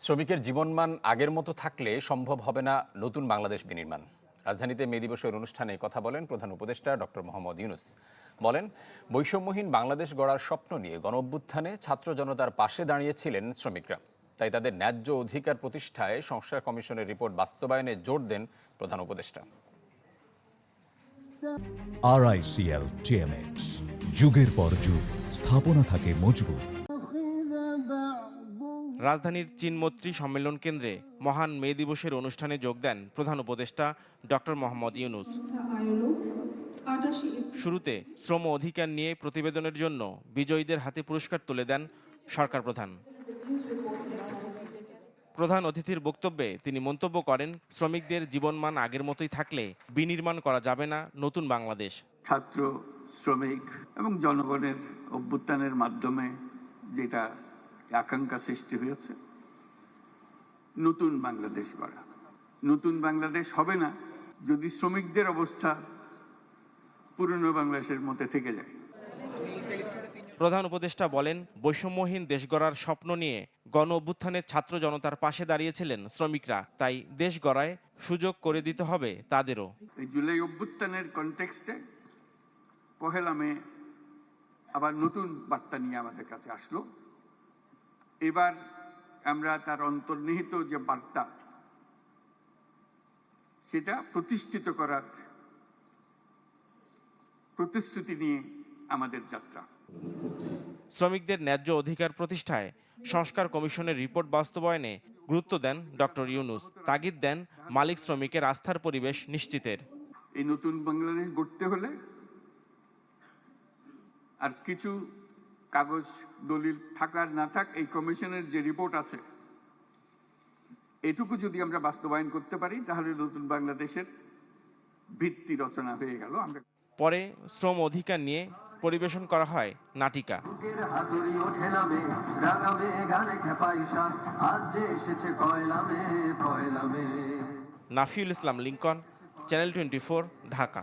শ্রমিকের জীবনমান আগের মতো থাকলে সম্ভব হবে না নতুন বাংলাদেশ বিনির্মাণ। রাজধানীতে মে দিবসের অনুষ্ঠানে কথা বলেন প্রধান উপদেষ্টা ডক্টর মোহাম্মদ ইউনুস। বলেন, বৈষম্যহীন বাংলাদেশ গড়ার স্বপ্ন নিয়ে গণ অভ্যুত্থানে ছাত্র জনতার পাশে দাঁড়িয়েছিলেন শ্রমিকরা। তাই তাদের ন্যায্য অধিকার প্রতিষ্ঠায় সংস্কার কমিশনের রিপোর্ট বাস্তবায়নে জোর দেন প্রধান উপদেষ্টা। আরআইসিএল টিএমএক্স যুগের পর যুগ, স্থাপনা থাকে মজবুত। রাজধানীর চীনমৈত্রী সম্মেলন কেন্দ্রে মহান মে দিবসের অনুষ্ঠানে যোগ দেন প্রধান উপদেষ্টা ডক্টর মোহাম্মদ ইউনুস। শুরুতে শ্রম অধিকার নিয়ে প্রতিবেদনের জন্য বিজয়ীদের হাতে পুরস্কার তুলে দেন সরকার প্রধান। প্রধান অতিথির বক্তব্যে তিনি মন্তব্য করেন, শ্রমিকদের জীবনমান আগের মতোই থাকলে বিনির্মাণ করা যাবে না নতুন বাংলাদেশ। ছাত্র, শ্রমিক এবং জনগণের অভ্যুত্থানের মাধ্যমে যেটা আকাঙ্ক্ষা সৃষ্টি হয়েছে। নতুন বাংলাদেশ গড়া। নতুন বাংলাদেশ হবে না যদি শ্রমিকদের অবস্থা পুরনো বাংলাদেশের মধ্যে থেকে যায়। প্রধান উপদেষ্টা বলেন বৈষম্যহীন দেশ গড়ার স্বপ্ন নিয়ে গণ অভ্যুত্থানের ছাত্র জনতার পাশে দাঁড়িয়েছিলেন শ্রমিকরা। তাই দেশ গড়ায় সুযোগ করে দিতে হবে তাদেরও। জুলাই অভ্যুত্থানের কনটেক্সটে পহেলা মে আবার নতুন বার্তা নিয়ে আমাদের কাছে আসলো। এবার আমরা তার অন্তর্নিহিত যে বার্তা সেটা প্রতিষ্ঠিত করার প্রতিশ্রুতি নিয়ে আমাদের যাত্রা। শ্রমিকদের ন্যায্য অধিকার প্রতিষ্ঠায় সংস্কার কমিশনের রিপোর্ট বাস্তবায়নে গুরুত্ব দেন ডক্টর ইউনুস। তাগিদ দেন মালিক শ্রমিকের আস্থার পরিবেশ নিশ্চিতের। এই নতুন বাংলাদেশ গড়তে হলে আর কিছু কাগজ দলিল থাকার না থাক এই কমিশনের যে রিপোর্ট আছে এটুকু যদি আমরা বাস্তবায়ন করতে পারি তাহলে নতুন বাংলাদেশের ভিত্তি রচনা হয়ে গেল। আমরা পরে শ্রম অধিকার নিয়ে পরিবেশন করা হয় নাটিকা। Nafiul Islam Lincoln channel twenty Dhaka.